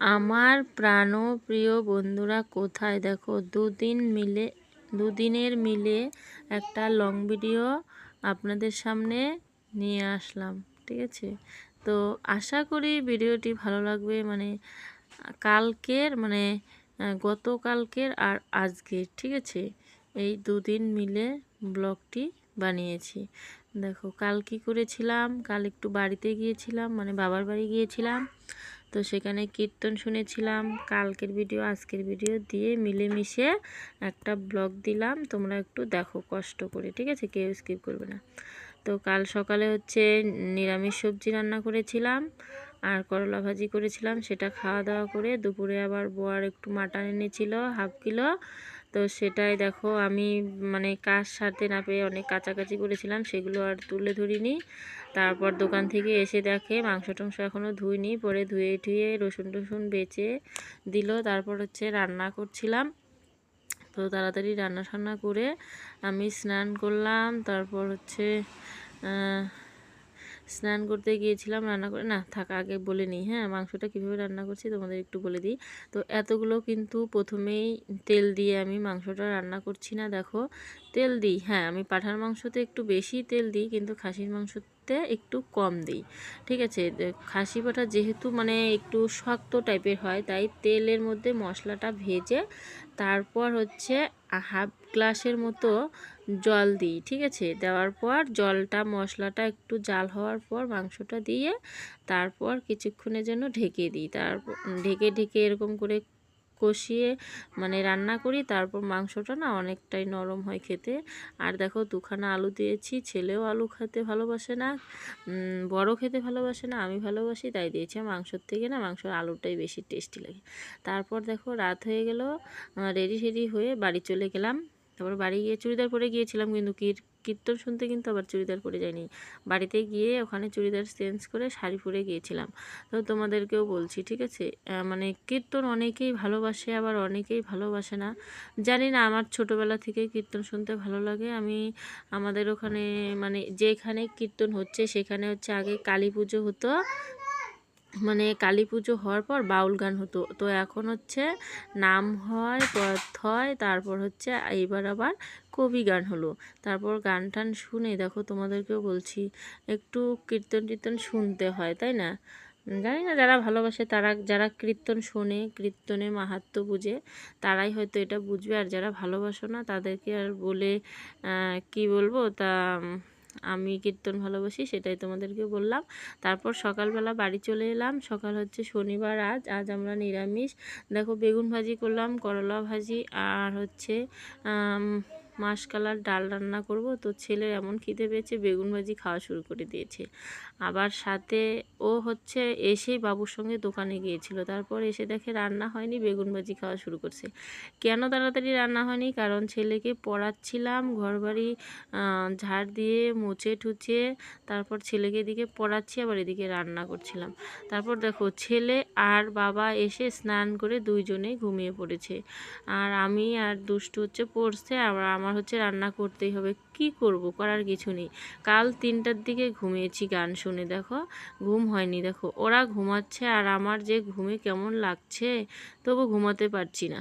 আমার প্রাণপ্রিয় বন্ধুরা কোথায়? দেখো, দুদিন মিলে, দুদিনের মিলে একটা লং ভিডিও আপনাদের সামনে নিয়ে আসলাম, ঠিক আছে? তো আশা করি ভিডিওটি ভালো লাগবে মানে কালকের মানে গতকালকের আর আজকের, ঠিক আছে? এই দুদিন মিলে ব্লগটি বানিয়েছি। দেখো, কাল কি করেছিলাম? কাল একটু বাড়িতে গিয়েছিলাম মানে বাবার বাড়ি গিয়েছিলাম। তো সেখানে কীর্তন শুনেছিলাম, কালকের ভিডিও, আজকের ভিডিও দিয়ে মিলেমিশে একটা ব্লগ দিলাম। তোমরা একটু দেখো, কষ্ট করে, ঠিক আছে? কেউ স্কিপ করবে না। তো কাল সকালে হচ্ছে নিরামিষ সবজি রান্না করেছিলাম, আর করলা ভাজি করেছিলাম, সেটা খাওয়া দাওয়া করে দুপুরে আবার বোয়ার একটু মাটন এনেছিল, হাফ কিলো। তো সেটাই দেখো, আমি মানে কাজ সারতে না পেয়ে অনেক কাছাকাছি করেছিলাম, সেগুলো আর তুলে ধরিনি। তারপর দোকান থেকে এসে দেখে মাংস টাংস এখনও ধুইনি, পরে ধুয়ে ধুয়ে রসুন টসুন বেচে দিল, তারপর হচ্ছে রান্না করছিলাম। তো তাড়াতাড়ি রান্না টান্না করে আমি স্নান করলাম, তারপর হচ্ছে স্নান করতে গিয়েছিলাম, রান্না করে, না থাকা, আগে বলে নিই হ্যাঁ মাংসটা কীভাবে রান্না করছি তোমাদের একটু বলে দিই। তো এতগুলো কিন্তু প্রথমেই তেল দিয়ে আমি মাংসটা রান্না করছি না, দেখো। তেল দিই হ্যাঁ আমি পাঠার মাংসতে একটু বেশি তেল দিই, কিন্তু খাসির মাংসতে একটু কম দিই। ঠিক আছে? খাসি পাঠা যেহেতু মানে একটু শক্ত টাইপের হয়, তাই তেলের মধ্যে মশলাটা ভেজে তারপর হচ্ছে হাফ গ্লাসের মতো জল দিই, ঠিক আছে? দেওয়ার পর জলটা, মশলাটা একটু জাল হওয়ার পর মাংসটা দিয়ে তারপর কিছুক্ষণের জন্য ঢেকে দিই। তারপর ঢেকে ঢেকে এরকম করে কষিয়ে মানে রান্না করি, তারপর মাংসটা না অনেকটাই নরম হয় খেতে। আর দেখো দুখানা আলু দিয়েছি, ছেলেও আলু খেতে ভালোবাসে না বড় খেতে ভালোবাসে না, আমি ভালোবাসি, তাই দিয়েছি। মাংসর থেকে না মাংসর আলুটাই বেশি টেস্টি লাগে। তারপর দেখো রাত হয়ে গেল রেডি সেডি হয়ে বাড়ি চলে গেলাম। তারপর বাড়ি গিয়ে চুড়িদার পরে গিয়েছিলাম কিন্তু কীর্তন শুনতে কিন্তু আবার চুড়িদার পরে যায়নি বাড়িতে গিয়ে ওখানে চুড়িদার চেঞ্জ করে শাড়ি পরে গিয়েছিলাম। তো তোমাদেরকেও বলছি, ঠিক আছে? মানে কীর্তন অনেকেই ভালোবাসে, আবার অনেকেই ভালোবাসে না। জানি না, আমার ছোটোবেলা থেকে কীর্তন শুনতে ভালো লাগে। আমি, আমাদের ওখানে মানে যেখানে কীর্তন হচ্ছে, সেখানে হচ্ছে আগে কালী পুজো হতো। মানে কালী পুজো হওয়ার পর বাউল গান হতো। তো এখন হচ্ছে নাম হয় পথ হয়, তারপর হচ্ছে এইবার আবার কবি গান হলো। তারপর গান টান শুনে, দেখো তোমাদেরকেও বলছি, একটু কীর্তন টীর্তন শুনতে হয়, তাই না? জানি না, যারা ভালোবাসে তারা, যারা কীর্তন শোনে, কীর্তনে মাহাত্ম বুঝে, তারাই হয়তো এটা বুঝবে। আর যারা ভালোবাসো না, তাদেরকে আর বলে কি বলব, তা আমি কীর্তন ভালোবাসি, সেটাই তোমাদেরকে বললাম। তারপর সকালবেলা বাড়ি চলে এলাম। সকাল হচ্ছে শনিবার, আজ আজ আমরা নিরামিষ। দেখো বেগুন ভাজি করলাম, করলা ভাজি, আর হচ্ছে মাসকালার ডাল রান্না করব, তো ছেলে এমন খিদে পেয়েছে, বেগুন ভাজি খাওয়া শুরু করে দিয়েছে। আবার সাথে ও হচ্ছে এসেই বাবুর সঙ্গে দোকানে গিয়েছিল, তারপর এসে দেখে রান্না হয়নি, বেগুন ভাজি খাওয়া শুরু করছে। কেন তাড়াতাড়ি রান্না হয়নি? কারণ ছেলেকে পড়াচ্ছিলাম, ঘরবাড়ি ঝাড় দিয়ে, মুছে ঠুচে তারপর ছেলেকে দিকে পড়াচ্ছি, আবার এদিকে রান্না করছিলাম। তারপর দেখো, ছেলে আর বাবা এসে স্নান করে দুইজনেই ঘুমিয়ে পড়েছে। আর আমি আর দুষ্টু হচ্ছে পড়ছে, আবার আমার হচ্ছে রান্না করতেই হবে। কি করব? করার কিছু নেই। কাল তিনটার দিকে ঘুমিয়েছি গান শুনে, দেখো। ঘুম হয়নি, দেখো। ওরা ঘুমাচ্ছে আর আমার যে ঘুমে কেমন লাগছে, তবু ঘুমাতে পারছি না।